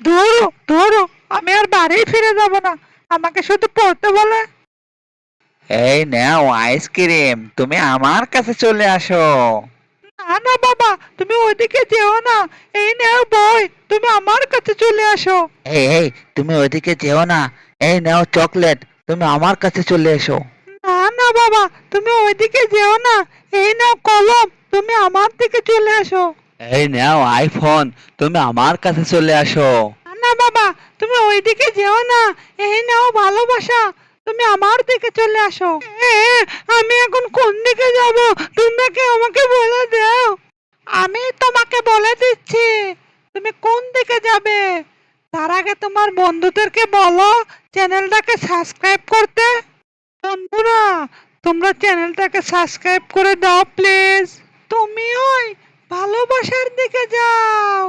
ধরো ধরো আমি আর বাড়ি ফিরে যাব না। আমাকে শুধু পড়তে বলে। এই নাও আইসক্রিম তুমি আমার কাছে চলে আসো। না না বাবা তুমি ওইদিকে যেও না। এই নাও বই তুমি আমার কাছে চলে আসো। এই এই তুমি ওইদিকে যেও না। এই নাও চকলেট তুমি আমার কাছে চলে এসো। না না বাবা তুমি ওইদিকে যেও না। এই নাও কলম তুমি আমার দিকে চলে আসো এই নাও আইফোন, তুমি আমার কাছে চলে আসো। না বাবা, তুমি ওইদিকে যেও না, এই নাও ভালোবাসা, তুমি আমার দিকে চলে আসো। আমি এখন কোন দিকে যাব? তুমি কি আমাকে বলে দাও? আমি তোমাকে বলে দিচ্ছি, তুমি কোন দিকে যাবে? তার আগে তোমার বন্ধুদেরকে বলো, চ্যানেলটাকে সাবস্ক্রাইব করতে। বন্ধুরা, তোমরা চ্যানেলটাকে সাবস্ক্রাইব করে দাও, প্লিজ। ভালোবাসার দিকে যাও।